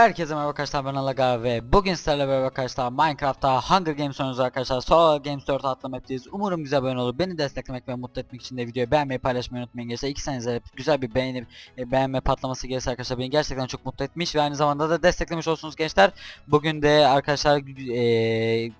Herkese merhaba arkadaşlar ben Alaga ve bugün sizlerle beraber arkadaşlar Minecraft'ta Hunger Games oynuyoruz arkadaşlar. Solar Games 4 adlı map'teyiz. Umarım güzel bir oyun olur. Beni desteklemek ve mutlu etmek için de videoyu beğenmeyi paylaşmayı unutmayın. Gençler İki senenize güzel bir beğeni e, beğenme patlaması gelirse arkadaşlar beni gerçekten çok mutlu etmiş Ve aynı zamanda da desteklemiş olsunuz gençler. Bugün de arkadaşlar e,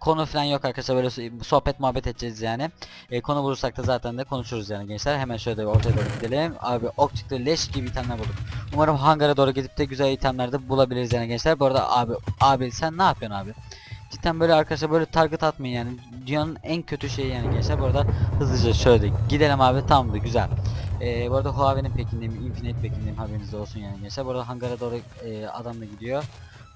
konu falan yok arkadaşlar böyle sohbet muhabbet edeceğiz yani. E, konu bulursak da zaten de konuşuruz yani gençler. Hemen şöyle bir ortaya doğru gidelim. Abi ok çıktı leş gibi itemler bulduk. Umarım hangara doğru gidip de güzel itemler de bulabiliriz yani gençler. Bu arada abi abi sen ne yapıyorsun abi? Cidden böyle arkadaşlar böyle target atmayın yani. Dünyanın en kötü şeyi yani gençler. Bu arada hızlıca şöyle gidelim abi tamamdır güzel. Ee, bu arada Huawei'nin pekindeyim, Infinite pekindeyim haberiniz olsun yani gençler. Bu arada hangara doğru e, adam da gidiyor.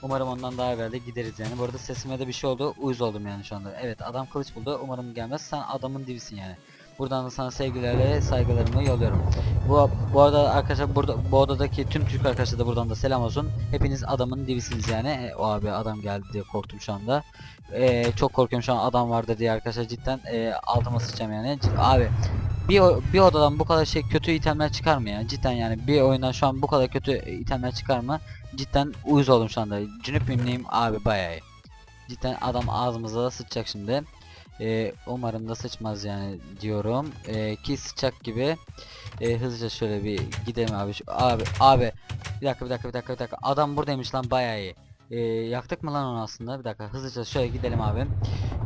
Umarım ondan daha evvel de gideriz yani. Bu arada sesime de bir şey oldu. Uyuz oldum yani şu anda. Evet adam kılıç buldu. Umarım gelmez. Sen adamın dibisin yani. Buradan da sana sevgilerle saygılarımı yolluyorum. Bu, bu arada arkadaşlar burada bu odadaki tüm Türk arkadaşlar da buradan da selam olsun. Hepiniz adamın dibisiniz yani. E, o abi adam geldi diye korktum şu anda. E, çok korkuyorum şu an adam vardı diye arkadaşlar cidden e, altıma sıçacağım yani. Cid- abi bir, bir odadan bu kadar şey kötü itemler çıkar mı ya? Cidden yani bir oyundan şu an bu kadar kötü itemler çıkar mı? Cidden uyuz oldum şu anda. Cünüp neyim abi bayağı iyi. Cidden adam ağzımıza da sıçacak şimdi. Ee, umarım da sıçmaz yani diyorum. Ee, ki sıçacak gibi. Ee, hızlıca şöyle bir gidelim abi. Şu, abi abi bir dakika bir dakika bir dakika bir dakika. Adam buradaymış lan bayağı iyi. Ee, yaktık mı lan onu aslında? Bir dakika hızlıca şöyle gidelim abi.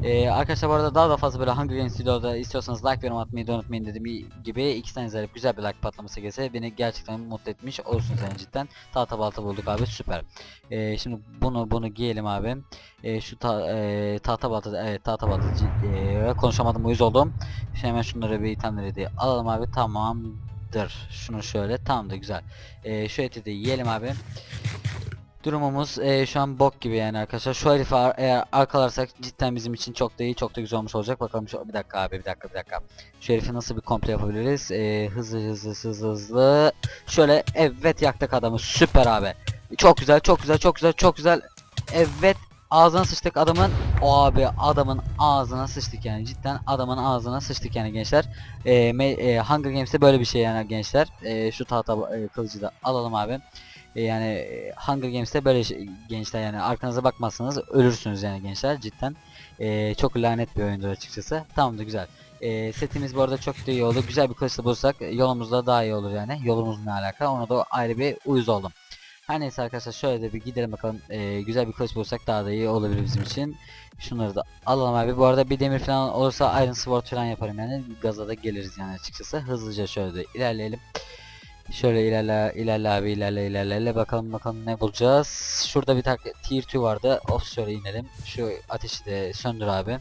Ee, arkadaşlar bu arada daha da fazla böyle Hunger Games videoda istiyorsanız like yorum atmayı unutmayın dediğim gibi iki tane izleyip güzel bir like patlaması gelse beni gerçekten mutlu etmiş olursunuz yani cidden. Tahta balta bulduk abi süper. Ee, şimdi bunu bunu giyelim abi. Ee, şu ta, e, tahta balta evet tahta balta e, konuşamadım uyuz oldum. Şimdi hemen şunları bir itemleri de alalım abi tamamdır. Şunu şöyle tamam da güzel. Ee, şu eti de yiyelim abi. Durumumuz eee, şu an bok gibi yani arkadaşlar. Şu herifi eğer arkalarsak cidden bizim için çok da iyi, çok da güzel olmuş olacak. Bakalım şu bir dakika abi, bir dakika, bir dakika. Şu herifi nasıl bir komple yapabiliriz? Eee, hızlı hızlı hızlı hızlı. Şöyle evet yaktık adamı. Süper abi. Çok güzel, çok güzel, çok güzel, çok güzel. Evet ağzına sıçtık adamın. O abi adamın ağzına sıçtık yani. Cidden adamın ağzına sıçtık yani gençler. Me- eee, Hunger Games'te böyle bir şey yani gençler. Eee, şu tahta eee, kılıcı da alalım abi. E, yani e, Hunger Games'te böyle şey- gençler yani arkanıza bakmazsanız ölürsünüz yani gençler cidden. E, çok lanet bir oyundur açıkçası. Tamamdır güzel. E, setimiz bu arada çok da iyi oldu. Güzel bir kılıçla bulursak yolumuzda daha iyi olur yani. Yolumuz ne alaka ona da ayrı bir uyuz oldum. Her neyse arkadaşlar şöyle de bir gidelim bakalım. E, güzel bir kılıç bulursak daha da iyi olabilir bizim için. Şunları da alalım abi. Bu arada bir demir falan olursa Iron Sword falan yaparım yani. Gaza da geliriz yani açıkçası. Hızlıca şöyle de ilerleyelim. Şöyle ilerle ilerle abi ilerle ilerle ilerle bakalım bakalım ne bulacağız. Şurada bir tak tier 2 vardı. Of şöyle inelim. Şu ateşi de söndür abi.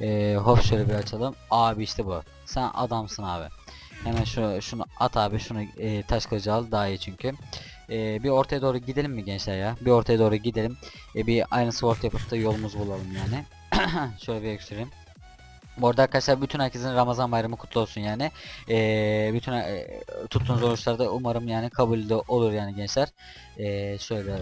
Ee, şöyle bir açalım. Abi işte bu. Sen adamsın abi. Hemen şu şunu at abi şunu e, taş kılıcı al daha iyi çünkü. Ee, bir ortaya doğru gidelim mi gençler ya? Bir ortaya doğru gidelim. E, bir Iron Sword yapıp da yolumuzu bulalım yani. şöyle bir ekstreyim. Bu arada arkadaşlar bütün herkesin Ramazan bayramı kutlu olsun yani. Ee, bütün e, tuttuğunuz oruçlarda umarım yani kabul de olur yani gençler. Ee, şöyle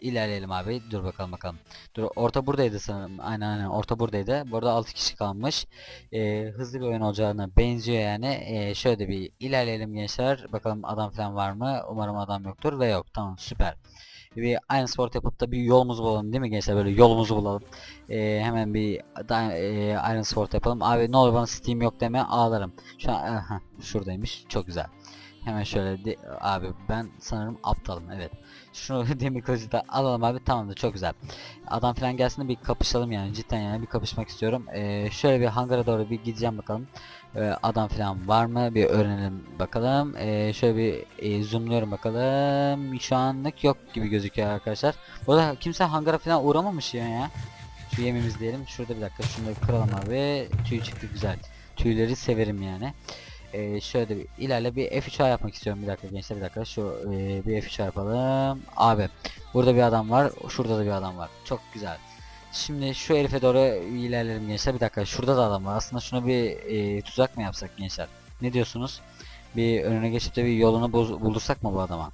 ilerleyelim abi. Dur bakalım bakalım. Dur orta buradaydı sanırım. Aynen aynen orta buradaydı. Bu arada 6 kişi kalmış. Ee, hızlı bir oyun olacağına benziyor yani. Ee, şöyle bir ilerleyelim gençler. Bakalım adam falan var mı? Umarım adam yoktur ve yok. Tamam süper. Bir Iron Sport yapıp da bir yolumuzu bulalım değil mi gençler? Böyle yolumuzu bulalım. Ee, hemen bir da, e, Iron Sword yapalım. Abi ne olur bana Steam yok deme ağlarım. Şu an aha, şuradaymış. Çok güzel. Hemen şöyle de, abi ben sanırım aptalım evet. Şunu demir kılıcı da alalım abi tamamdır çok güzel. Adam falan gelsin de bir kapışalım yani cidden yani bir kapışmak istiyorum. Ee, şöyle bir hangara doğru bir gideceğim bakalım. Ee, adam falan var mı bir öğrenelim bakalım. Ee, şöyle bir e, zoomluyorum bakalım. Şu anlık yok gibi gözüküyor arkadaşlar. Bu arada kimse hangara falan uğramamış ya ya. Şu yemimiz diyelim. Şurada bir dakika da kıralım abi. Tüy çıktı güzel. Tüyleri severim yani. Ee, şöyle bir ilerle bir F3A yapmak istiyorum. Bir dakika gençler bir dakika. Şu e, bir F3A yapalım. Abi burada bir adam var. Şurada da bir adam var. Çok güzel. Şimdi şu herife doğru ilerleyelim gençler. Bir dakika şurada da adam var. Aslında şuna bir e, tuzak mı yapsak gençler? Ne diyorsunuz? Bir önüne geçip de bir yolunu bul- buldursak mı bu adama?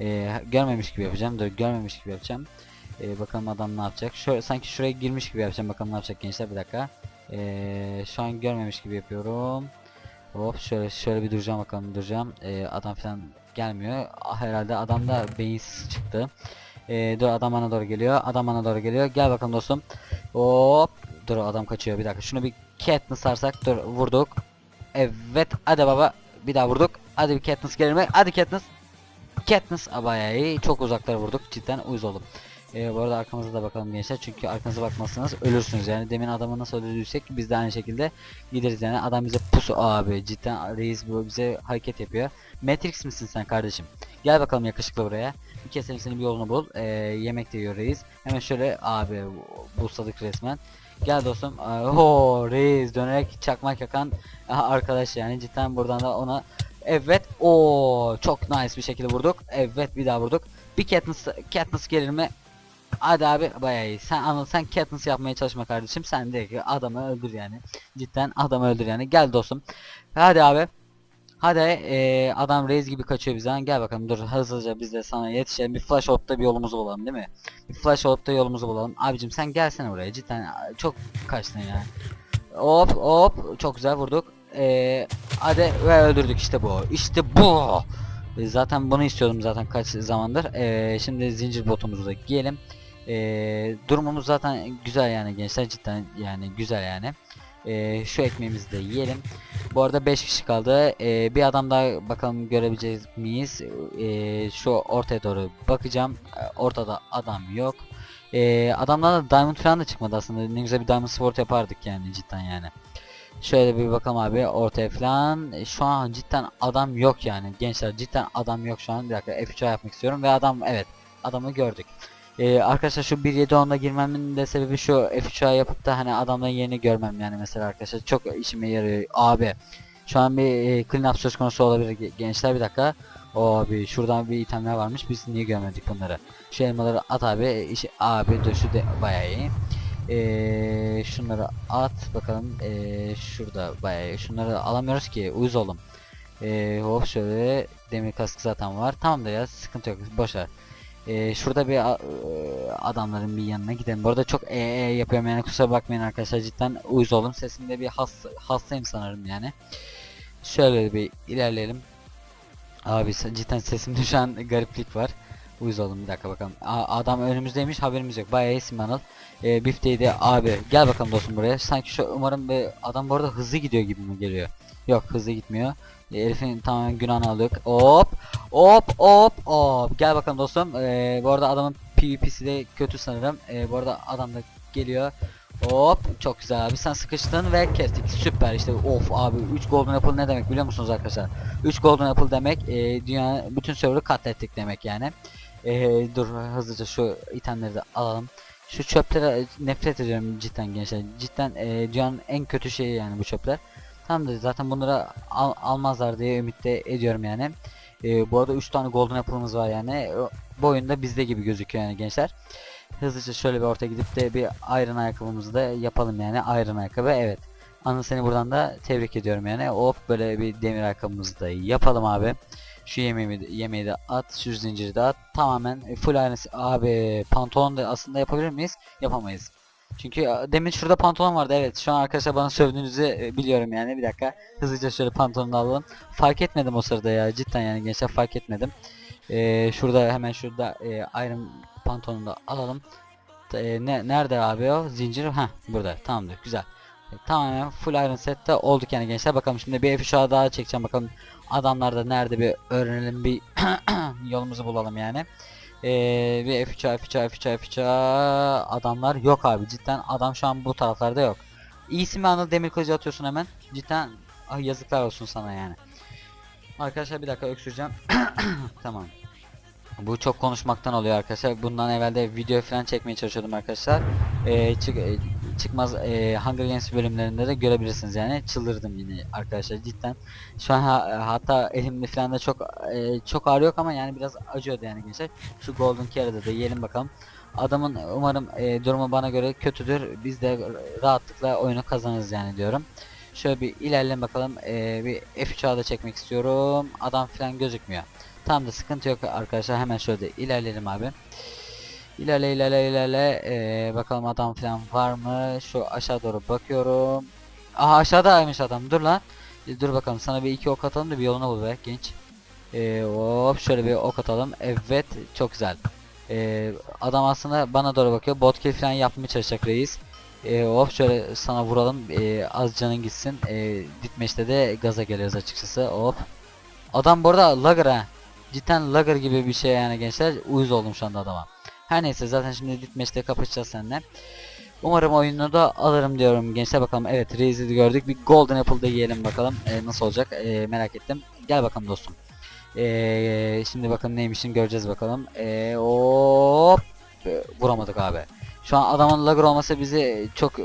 E, görmemiş gibi yapacağım. Dur görmemiş gibi yapacağım. E, bakalım adam ne yapacak? Şöyle sanki şuraya girmiş gibi yapacağım. Bakalım ne yapacak gençler? Bir dakika. E, şu an görmemiş gibi yapıyorum Hop şöyle şöyle bir duracağım bakalım duracağım. Ee, adam falan gelmiyor. Ah, herhalde adamda base çıktı. Ee, dur adam bana doğru geliyor. Adam bana doğru geliyor. Gel bakalım dostum. Hop. Dur adam kaçıyor bir dakika. Şunu bir Katniss sarsak. Dur vurduk. Evet hadi baba. Bir daha vurduk. Hadi bir Katniss gelir mi? Hadi Katniss. Katniss iyi. Çok uzaklara vurduk. Cidden uyuz oldum. Ee, bu arada arkamıza da bakalım gençler. Çünkü arkanıza bakmazsanız ölürsünüz. Yani demin adamı nasıl öldürdüysek biz de aynı şekilde gideriz yani. Adam bize pusu abi. Cidden reis bu bize hareket yapıyor. Matrix misin sen kardeşim? Gel bakalım yakışıklı buraya. Bir keselim senin bir yolunu bul. Ee, yemek de yiyor reis. Hemen şöyle abi busladık resmen. Gel dostum. Oo reis dönerek çakmak yakan arkadaş yani cidden buradan da ona Evet. o çok nice bir şekilde vurduk. Evet bir daha vurduk. Bir Katniss Katniss gelir mi? Hadi abi bayağı iyi. Sen anıl sen Katniss yapmaya çalışma kardeşim. Sen de ki adamı öldür yani. Cidden adamı öldür yani. Gel dostum. Hadi abi. Hadi eee, adam reis gibi kaçıyor bizden. Gel bakalım dur hızlıca biz de sana yetişelim. Bir flash orp'ta bir yolumuzu bulalım değil mi? Bir flash orp'ta yolumuzu bulalım. Abicim sen gelsene buraya. Cidden çok kaçtın yani. Hop hop çok güzel vurduk. Eee hadi ve öldürdük işte bu. İşte bu. E, Zaten bunu istiyordum zaten kaç zamandır. Eee, şimdi zincir botumuzu da giyelim. Eee, durumumuz zaten güzel yani gençler cidden yani güzel yani. Eee, şu ekmeğimizi de yiyelim. Bu arada 5 kişi kaldı. Eee, bir adam daha bakalım görebileceğiz miyiz? Eee, şu ortaya doğru bakacağım. Ortada adam yok. Eee adamdan da diamond falan da çıkmadı aslında. Ne güzel bir diamond sport yapardık yani cidden yani. Şöyle bir bakalım abi ortaya falan. Şu an cidden adam yok yani. Gençler cidden adam yok şu an. Bir dakika F3 yapmak istiyorum ve adam evet adamı gördük. Ee, arkadaşlar şu 1.7.10'da girmemin de sebebi şu F3 yapıp da hani adamların yerini görmem yani mesela arkadaşlar çok işime yarıyor abi. Şu an bir e, clean up söz konusu olabilir ge- gençler bir dakika. O abi şuradan bir itemler varmış biz niye görmedik bunları. Şu elmaları at abi. İşi, abi dur şu de bayağı iyi. Ee, şunları at bakalım. Ee, şurada bayağı iyi. Şunları alamıyoruz ki uyuz oğlum. Ee, hop şöyle demir kaskı zaten var. Tamam da ya sıkıntı yok. Boşver. Ee, şurada bir e, adamların bir yanına gidelim. Bu arada çok e, e yapıyorum yani kusura bakmayın arkadaşlar cidden uyuz oldum. Sesimde bir has, hastayım sanırım yani. Şöyle bir ilerleyelim. Abi cidden sesimde şu an gariplik var. Uyuz oldum bir dakika bakalım. A- adam önümüzdeymiş haberimiz yok. Bayağı iyisin Anıl. Ee, Bifteydi abi gel bakalım dostum buraya. Sanki şu umarım bir adam bu arada hızlı gidiyor gibi mi geliyor? Yok hızlı gitmiyor. Ee, Elif'in tamamen günahını aldık. Hop hop hop hop. Gel bakalım dostum. Ee, bu arada adamın PvP'si de kötü sanırım. Ee, bu arada adam da geliyor. Hop çok güzel abi sen sıkıştın ve kestik süper işte of abi 3 golden apple ne demek biliyor musunuz arkadaşlar 3 golden apple demek e, dünya bütün server'ı katlettik demek yani e, dur hızlıca şu itemleri de alalım. Şu çöplere nefret ediyorum cidden gençler. Cidden e, dünyanın en kötü şeyi yani bu çöpler. Tamam da zaten bunları al, almazlar diye ümit de ediyorum yani. E, bu arada 3 tane golden apple'ımız var yani. Bu oyunda bizde gibi gözüküyor yani gençler. Hızlıca şöyle bir ortaya gidip de bir iron ayakkabımızı da yapalım yani. İron ayakkabı evet. Anıl seni buradan da tebrik ediyorum yani. Hop böyle bir demir ayakkabımızı da yapalım abi. Şu yemeği, de- yemeği de at, şu zinciri de at. Tamamen e, full aynısı. Abi pantolon da aslında yapabilir miyiz? Yapamayız. Çünkü demin şurada pantolon vardı evet. Şu an arkadaşlar bana sövdüğünüzü e, biliyorum yani. Bir dakika. Hızlıca şöyle pantolonu alalım. Fark etmedim o sırada ya. Cidden yani gençler fark etmedim. Ee, şurada hemen şurada e, iron pantolonu da alalım. E, ne nerede abi o zincir? Ha burada. Tamamdır. Güzel. Tamamen full iron sette olduk yani gençler. Bakalım şimdi bir F3 daha çekeceğim. Bakalım adamlar da nerede bir öğrenelim bir yolumuzu bulalım yani. Ee, bir F3 F3 F3 F3 adamlar yok abi. Cidden adam şu an bu taraflarda yok. İyisi mi Anıl demir kılıcı atıyorsun hemen. Cidden ah, yazıklar olsun sana yani. Arkadaşlar bir dakika öksüreceğim. tamam. Bu çok konuşmaktan oluyor arkadaşlar. Bundan evvel de video falan çekmeye çalışıyordum arkadaşlar. Ee, çık, çıkmaz e, Hunger Games bölümlerinde de görebilirsiniz yani. Çıldırdım yine arkadaşlar cidden. Şu an ha- hatta elimde falan da çok e, çok ağrı yok ama yani biraz acıyordu yani gençler. Şu Golden Carrot'ı da yiyelim bakalım. Adamın umarım e, durumu bana göre kötüdür. Biz de rahatlıkla oyunu kazanırız yani diyorum. Şöyle bir ilerleyelim bakalım. E, bir F3 da çekmek istiyorum. Adam falan gözükmüyor. Tamam da sıkıntı yok arkadaşlar hemen şöyle ilerleyelim abi. İlerle ilerle ilerle Ee, bakalım adam falan var mı? Şu aşağı doğru bakıyorum. Aha aşağıdaymış adam dur lan. E, Dur bakalım sana bir iki ok atalım da bir yolunu bul be genç. Ee, hop şöyle bir ok atalım. Evet çok güzel. Ee, adam aslında bana doğru bakıyor. Bot kill falan yapmaya çalışacak reis. Ee, hop şöyle sana vuralım. Ee, az canın gitsin. Ee, Ditmeş'te de gaza geliyoruz açıkçası. Hop. Adam bu arada lagger ha. Cidden lagger gibi bir şey yani gençler. Uyuz oldum şu anda adama. Her neyse zaten şimdi Ditmeş'te kapışacağız seninle. Umarım oyunu da alırım diyorum gençler bakalım. Evet Reis'i gördük. Bir Golden Apple'da yiyelim bakalım. Ee, nasıl olacak Ee, merak ettim. Gel bakalım dostum. Ee, şimdi bakalım neymişin göreceğiz bakalım. Ee, hop. Ee, Vuramadık abi. Şu an adamın lagger olması bizi çok e,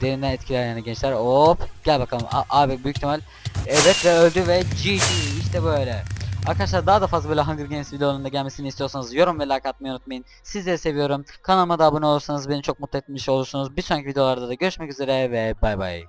derinden etkiler yani gençler. Hop. Gel bakalım. A- abi büyük ihtimal evet ve öldü ve GG işte böyle. Arkadaşlar daha da fazla böyle Hunger Games videolarında gelmesini istiyorsanız yorum ve like atmayı unutmayın. Sizleri seviyorum. Kanalıma da abone olursanız beni çok mutlu etmiş olursunuz. Bir sonraki videolarda da görüşmek üzere ve bay bay.